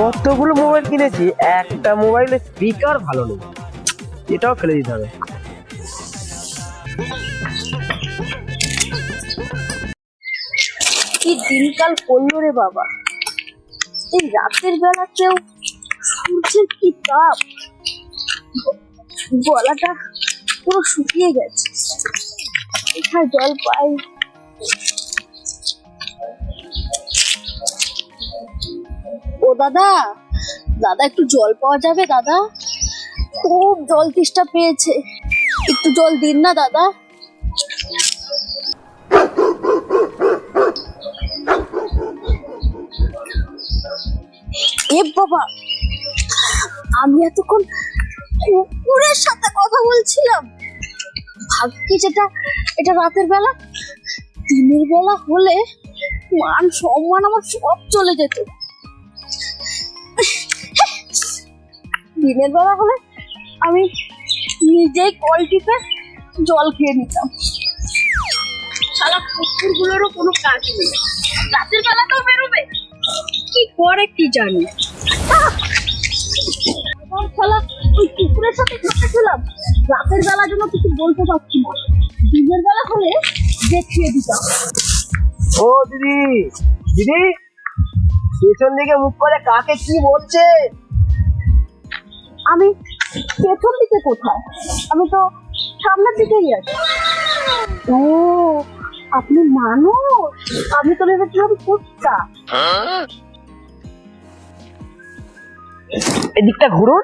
যতগুলো মোবাইল কিনেছি, একটা মোবাইলের স্পিকার ভালো নেই। এটাও ফেলে দিতে হবে। কি দিনকাল পড়ল রে বাবা? এই রাতের বেলাতেও সূর্যের কি তাপ? গলাটা পুরো শুকিয়ে গেছে। কোথায় জল পাই? দাদা? দাদা, একটু জল পাওয়া যাবে দাদা? খুব জল তেষ্টা পেয়েছে। একটু জল দিন না দাদা। এ বাবা, আমি এতক্ষণ কুকুরের সাথে কথা বলছিলাম। ভাগ্যি যেটা, এটা রাতের বেলা, দিনের বেলা হলে মান সম্মান আমার সব চলে যেত। দিনের বেলা হলে আমি নিজেই কল টিপে জল খেয়ে নিতাম। সারা কুকুরগুলোরও কোনো কাজ নেই। রাতের বেলাটাও বেরোবে। কি করে কি জানি। আমার শালা ওই কুকুরের সাথে খেলাম। রাতের বেলা জন্য কিছু বলতে পারছি না। দিনের বেলা হলে দেখিয়ে দিতাম। ও দিদি দিদি পেছন দিকে মুখ করে কাকে কি বলছে? আমি পেছন দিকে কোথায়? আমি তো সামনের দিকেই আছি। ও আপনি মানুষ? আমি তো ভেবেছিলাম কুত্তা। এদিকটা ঘুরুন।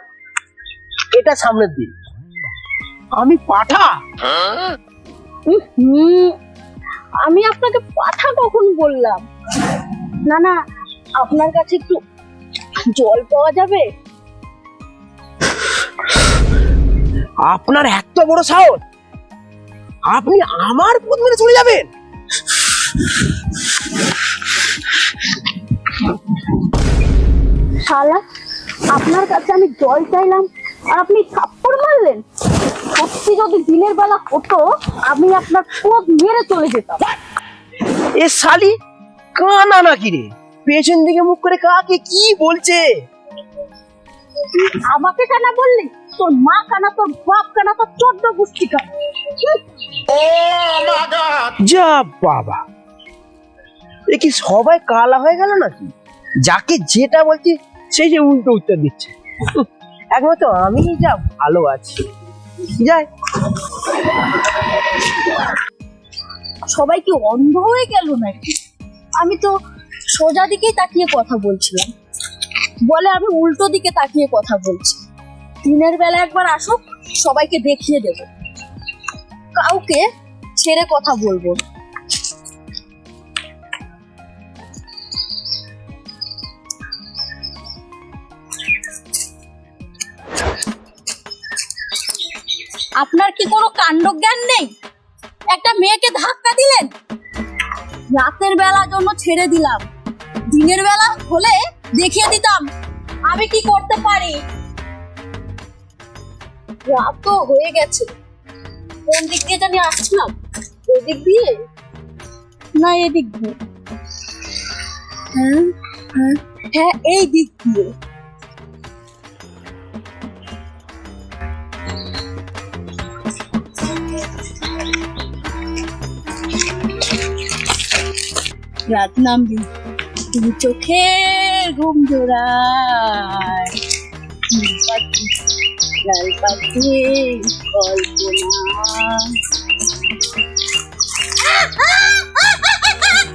এটা সামনের দিক। আমি পাঠা। হুম। আমি আপনাকে পাঠা কখন বললাম? না না আপনার কাছে একটু জল পাওয়া যাবে? আপনার এত বড় সাহস? আপনি আমার পথ মেরে চলে যাবেন? শালা আপনার কাছে আমি জল চাইলাম আর আপনি থাপ্পড় মারলেন। সত্যি যদি দিনের বেলা হতো আমি আপনার পথ মেরে চলে যেতাম। এ শালি কানা নাকি রে? পেছন দিকে মুখ করে কাকে কি বলছে? আমাকে কানা বললি? তোর মা কানা তোর বাপ কানা তোর চোদ্দ গোষ্ঠী কানা। যা বাবা। এ কি সবাই কালা হয়ে গেল নাকি? যাকে যেটা বলছি সেই যে উল্টো উত্তর দিচ্ছে। একমাত্র আমি যা ভালো আছি। যাই। সবাই কি অন্ধ হয়ে গেল নাকি? আমি তো সোজা দিকেই তাকিয়ে কথা বলছিলাম। বলে আমি উল্টো দিকে তাকিয়ে কথা বলছি। দিনের বেলা একবার আসুক, সবাইকে দেখিয়ে দেব। কাউকে ছেড়ে কথা বলব আপনার কি কোনো কাণ্ডজ্ঞান নেই? একটা মেয়েকে ধাক্কা দিলেন? রাতের বেলা জন্য ছেড়ে দিলাম। দিনের বেলা হলে দেখিয়ে দিতাম। আমি কি করতে পারি? রাত তো হয়ে গেছে। কোন দিক দিয়ে জানি আসছিলাম? এদিক দিয়ে? না, এদিক দিয়ে। হ্যাঁ হ্যাঁ হ্যাঁ এই দিক দিয়ে। রাত নামবি। তুমি চোখে ghum durai Pati ah ah ah ah ah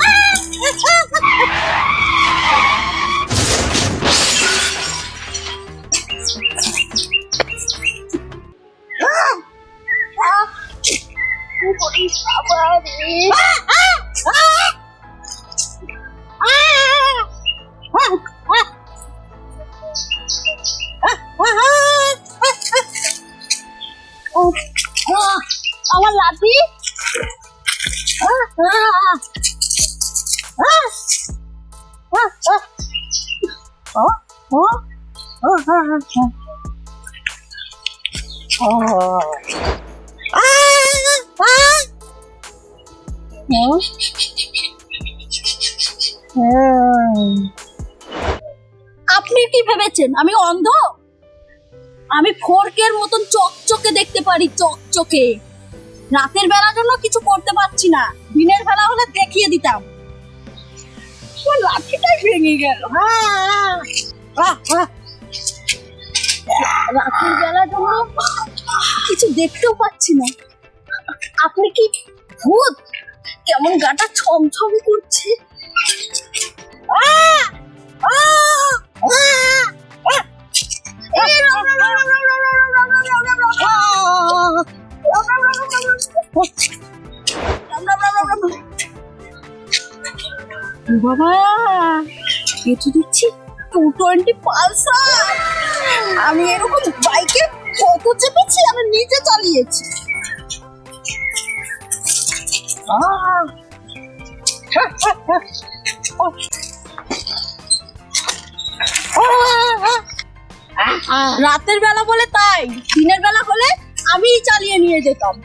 ah ah আমার লাঠি। আপনি কি ভেবেছেন? আমি অন্ধ? আমি ফোরকের মতন চকচকে দেখতে পারি চকচকে। রাতের বেলার জন্য কিছু করতে পারছি না। দিনের বেলা হলে দেখিয়ে দিতাম। লাঠিটাই ভেঙে গেল। রাতের বেলার জন্য কিছু দেখতেও পাচ্ছি না। আপনি কি ভূত? কেমন গাটা ছমছম করছে। বাবা এ তো টু টোয়েন্টি পালসার। আমি এরকম বাইকে কত চেপেছি, আমি নিজে চালিয়েছি। রাতের বেলা বলে তাই, দিনের বেলা হলে আমি চালিয়ে নিয়ে যেতাম।